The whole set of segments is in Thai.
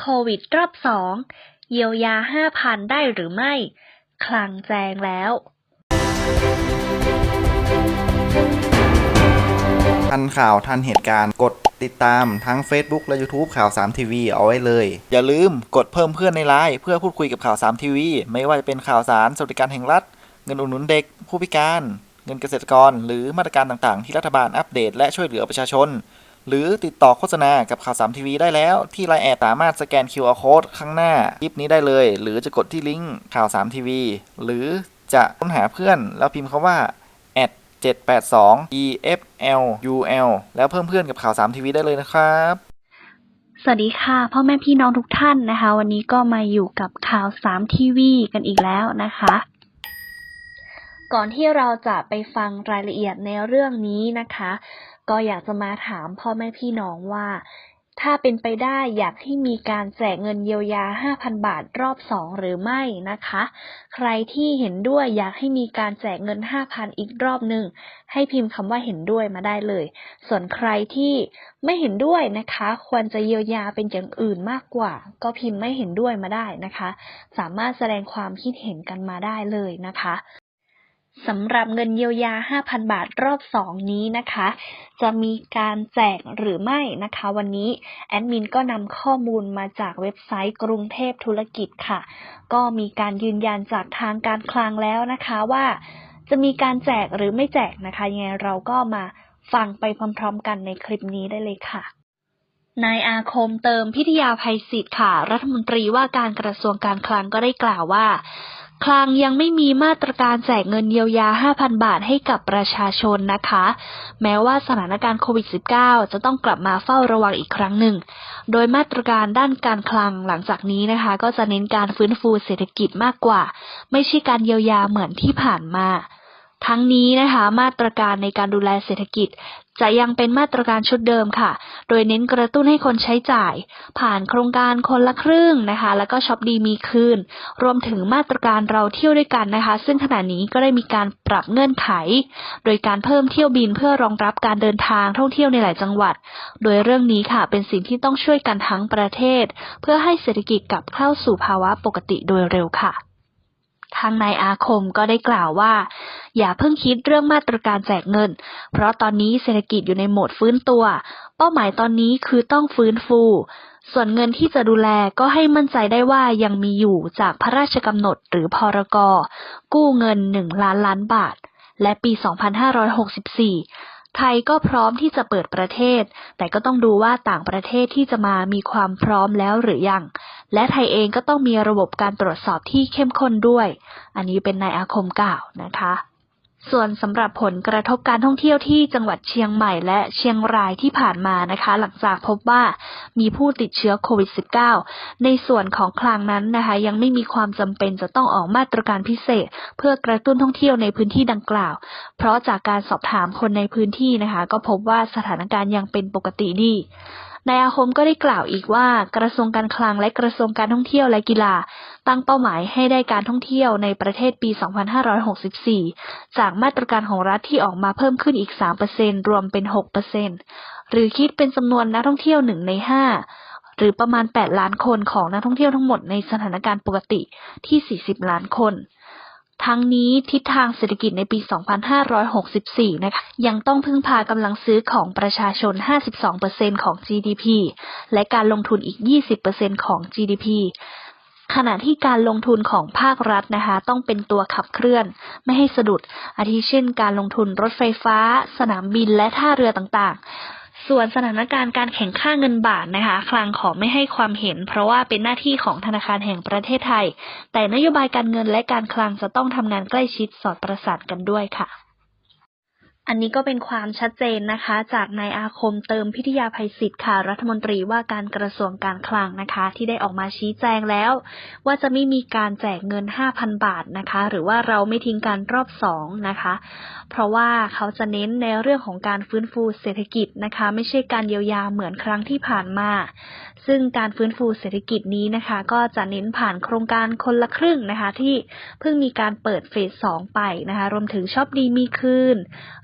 โควิดรอบสองเยียวยา 5,000 ได้หรือไม่ คลังแจงแล้วทันข่าวทันเหตุการณ์กดติดตามทั้ง Facebook และ YouTube ข่าว 3 ทีวีเอาไว้เลย อย่าลืมกดเพิ่มเพื่อนในไลน์เพื่อพูดคุยกับข่าว 3 ทีวี ไม่ว่าจะเป็นข่าวสารสวัสดิการแห่งรัฐ เงินอุดหนุนเด็ก ผู้พิการ เงินเกษตรกร หรือมาตรการต่างๆ ที่รัฐบาลอัปเดตและช่วยเหลือประชาชน หรือติดต่อโฆษณากับข่าว3ทีวีได้แล้ว ที่ไลน์แอดสามารถสแกน QR Code ข้างหน้าคลิปนี้ได้เลย หรือจะกดที่ลิงก์ข่าว3ทีวีหรือจะค้นหาเพื่อนแล้วพิมพ์คาว่า 782 EFLUL แล้วเพิ่มเพื่อนกับข่าว3ทีวีได้เลยนะครับ สวัสดีค่ะพ่อแม่พี่น้องทุกท่านนะคะ วันนี้ก็มาอยู่กับข่าว3ทีวีกันอีกแล้วนะคะ ก่อนที่เราจะไปฟังรายละเอียดในเรื่องนี้นะคะ ก็อยากจะมาถามพ่อแม่พี่น้องว่า ถ้าเป็นไปได้อยากให้มีการแจกเงินเยียวยา 5,000 บาทรอบ2หรือไม่นะคะ ใครที่เห็นด้วยอยากให้มีการแจกเงิน 5,000 อีกรอบหนึ่งให้พิมพ์คำว่าเห็นด้วยมาได้เลย ส่วนใครที่ไม่เห็นด้วยนะคะ ควรจะเยียวยาเป็นอย่างอื่นมากกว่า ก็พิมพ์ไม่เห็นด้วยมาได้นะคะ สามารถแสดงความคิดเห็นกันมาได้เลยนะคะ สำหรับเงินเยียวยา 5,000 บาทรอบ2นี้นะคะ จะมีการแจกหรือไม่นะคะ วันนี้แอดมินก็นำข้อมูลมาจากเว็บไซต์กรุงเทพธุรกิจค่ะ ก็มีการยืนยันจากทางการคลังแล้วนะคะว่า จะมีการแจกหรือไม่แจกนะคะยังไงเราก็มาฟังไปพร้อมๆ กันในคลิปนี้ได้เลยค่ะนายอาคมเติมพิทยาภัยศิษย์ค่ะ รัฐมนตรีว่าการกระทรวงการคลังก็ได้กล่าวว่า คลังยังไม่มีมาตรการแจกเงินเยียวยา 5,000 บาทให้กับประชาชนนะคะ แม้ว่าสถานการณ์โควิด -19 จะต้องกลับมาเฝ้าระวังอีกครั้งหนึ่ง โดยมาตรการด้านการคลังหลังจากนี้นะคะ ก็จะเน้นการฟื้นฟูเศรษฐกิจมากกว่า ไม่ใช่การเยียวยาเหมือนที่ผ่านมา ทั้งนี้นะคะมาตรการในการดูแลเศรษฐกิจ จะยังเป็นมาตรการชุดเดิมค่ะ โดยเน้นกระตุ้นให้คนใช้จ่าย ผ่านโครงการคนละครึ่งนะคะ แล้วก็ช็อปดีมีคืน รวมถึงมาตรการเราเที่ยวด้วยกันนะคะ ซึ่งขณะนี้ก็ได้มีการปรับเงื่อนไข โดยการเพิ่มเที่ยวบินเพื่อรองรับการเดินทางท่องเที่ยวในหลายจังหวัด โดยเรื่องนี้ค่ะเป็นสิ่งที่ต้องช่วยกันทั้งประเทศ เพื่อให้เศรษฐกิจกลับเข้าสู่ภาวะปกติโดยเร็วค่ะทางนายอาคมก็ได้กล่าวว่า อย่าเพิ่งคิดเรื่องมาตรการแจกเงิน เพราะตอนนี้เศรษฐกิจอยู่ในโหมดฟื้นตัว เป้าหมายตอนนี้คือต้องฟื้นฟู ส่วนเงินที่จะดูแลก็ให้มั่นใจได้ว่ายังมีอยู่จากพระราชกำหนดหรือพรกกู้เงิน 1 ล้านล้านบาท และปี 2564ไทยก็พร้อมที่จะเปิดประเทศ แต่ก็ต้องดูว่าต่างประเทศที่จะมามีความพร้อมแล้วหรือยัง และไทยเองก็ต้องมีระบบการตรวจสอบที่เข้มข้นด้วย อันนี้เป็นนายอาคมกล่าวนะคะ ส่วนสำหรับผลกระทบการท่องเที่ยวที่จังหวัดเชียงใหม่และเชียงรายที่ผ่านมานะคะ หลังจากพบว่ามีผู้ติดเชื้อโควิด -19 ในส่วนของคลังนั้นนะคะ ยังไม่มีความจำเป็นจะต้องออกมาตรการพิเศษ เพื่อกระตุ้นท่องเที่ยวในพื้นที่ดังกล่าว เพราะจากการสอบถามคนในพื้นที่นะคะ ก็พบว่าสถานการณ์ยังเป็นปกติดี นายอาคมก็ได้กล่าวอีกว่ากระทรวงการคลังและกระทรวงการท่องเที่ยวและกีฬา ตั้งเป้าหมายให้ได้การท่องเที่ยวในประเทศปี 2564 จากมาตรการของรัฐที่ออกมาเพิ่มขึ้นอีก 3%รวมเป็น 6%หรือคิดเป็นจำนวนนักท่องเที่ยวหนึ่งใน 5 หรือประมาณ 8 ล้านคนของนักท่องเที่ยวทั้งหมดในสถานการณ์ปกติที่ 40 ล้านคน ทั้งนี้ทิศทางเศรษฐกิจในปี 2564 นะคะ ยังต้องพึ่งพากำลังซื้อของประชาชน 52%ของ GDP และการลงทุนอีก 20%ของ GDP ขณะที่การลงทุนของภาครัฐนะคะ ต้องเป็นตัวขับเคลื่อน ไม่ให้สะดุด อาทิเช่น การลงทุนรถไฟฟ้า สนามบินและท่าเรือต่างๆ ส่วนสถานการณ์การแข่งข้าเงินบาทนะคะ คลังขอไม่ให้ความเห็น เพราะว่าเป็นหน้าที่ของธนาคารแห่งประเทศไทย แต่นโยบายการเงินและการคลังจะต้องทำงานใกล้ชิดสอดประสานกันด้วยค่ะ อันนี้ก็เป็นความชัดเจนนะคะ จากนายอาคมเติมพิทยาภัยศิษย์ค่ะ รัฐมนตรีว่าการกระทรวงการคลังนะคะ ที่ได้ออกมาชี้แจงแล้ว ว่าจะไม่มีการแจกเงิน 5,000 บาทนะคะ หรือว่าเราไม่ทิ้งการรอบสองนะคะ เพราะว่าเขาจะเน้นในเรื่องของการฟื้นฟูเศรษฐกิจนะคะ ไม่ใช่การเยียวยาเหมือนครั้งที่ผ่านมา ซึ่งการฟื้นฟูเศรษฐกิจนี้นะคะ ก็จะเน้นผ่านโครงการคนละครึ่งนะคะ ที่เพิ่งมีการเปิดเฟสสองไปนะคะ รวมถึงชอบดีมีคืน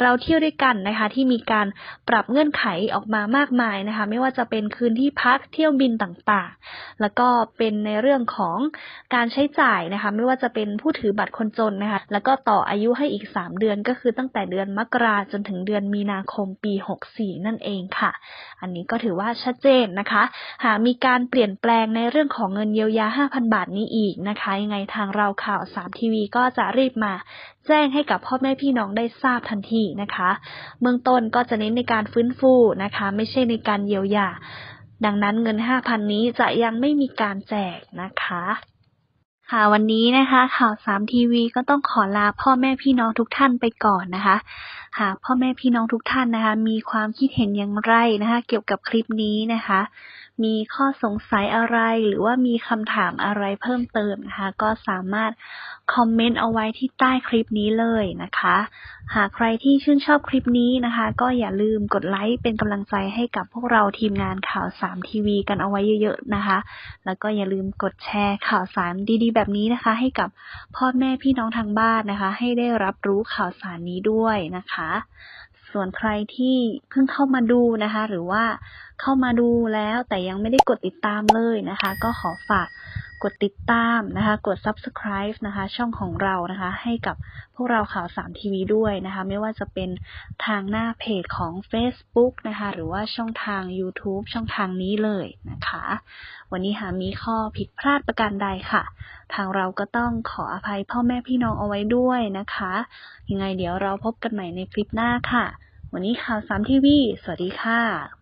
เราเที่ยวด้วยกันนะคะ ที่มีการปรับเงื่อนไขออกมามากมายนะคะ ไม่ว่าจะเป็นคืนที่พักเที่ยวบินต่างๆ แล้วก็เป็นในเรื่องของการใช้จ่ายนะคะ ไม่ว่าจะเป็นผู้ถือบัตรคนจนนะคะ แล้วก็ต่ออายุให้อีก 3 เดือนก็คือตั้งแต่เดือนมกราจนถึงเดือนมีนาคมปี 64 นั่นเองค่ะ อันนี้ก็ถือว่าชัดเจนนะคะหากมีการเปลี่ยนแปลงในเรื่องของเงินเยียวยา 5,000 บาทนี้อีกนะคะ ยังไงทางเราข่าว 3 ทีวีก็จะรีบมาแจ้งให้กับพ่อแม่พี่น้องได้ทราบทันทีนะคะ เบื้องต้นก็จะเน้นในการฟื้นฟูนะคะ ไม่ใช่ในการเยียวยา ดังนั้นเงิน 5,000 นี้จะยังไม่มีการแจกนะคะค่ะวันนี้นะคะ ข่าวสามทีวีก็ต้องขอลาพ่อแม่พี่น้องทุกท่านไปก่อนนะคะ หากพ่อแม่พี่น้องทุกท่านนะคะ มีความคิดเห็นอย่างไรนะคะ เกี่ยวกับคลิปนี้นะคะ มีข้อสงสัยอะไร หรือว่ามีคำถามอะไรเพิ่มเติมนะคะ ก็สามารถคอมเมนต์เอาไว้ที่ใต้คลิปนี้เลยนะคะ หากใครที่ชื่นชอบคลิปนี้นะคะ ก็อย่าลืมกดไลค์เป็นกำลังใจให้กับพวกเราทีมงานข่าวสามทีวีกันเอาไว้เยอะๆนะคะ แล้วก็อย่าลืมกดแชร์ข่าวสารดีๆ แบบนี้นะคะ ให้กับพ่อแม่พี่น้องทางบ้านนะคะ ให้ได้รับรู้ข่าวสารนี้ด้วยนะคะ ส่วนใครที่เพิ่งเข้ามาดูนะคะ หรือว่าเข้ามาดูแล้วแต่ยังไม่ได้กดติดตามเลยนะคะ ก็ขอฝาก กดติดตามนะคะ กด subscribe นะคะ ช่องของเรานะคะ ให้กับพวกเราข่าวสามทีวีด้วยนะคะ ไม่ว่าจะเป็นทางหน้าเพจของ Facebook นะคะ หรือว่าช่องทาง YouTube ช่องทางนี้เลยนะคะ วันนี้หากมีข้อผิดพลาดประการใดค่ะ ทางเราก็ต้องขออภัยพ่อแม่พี่น้องเอาไว้ด้วยนะคะ ยังไงเดี๋ยวเราพบกันใหม่ในคลิปหน้าค่ะ วันนี้ข่าวสามทีวีสวัสดีค่ะ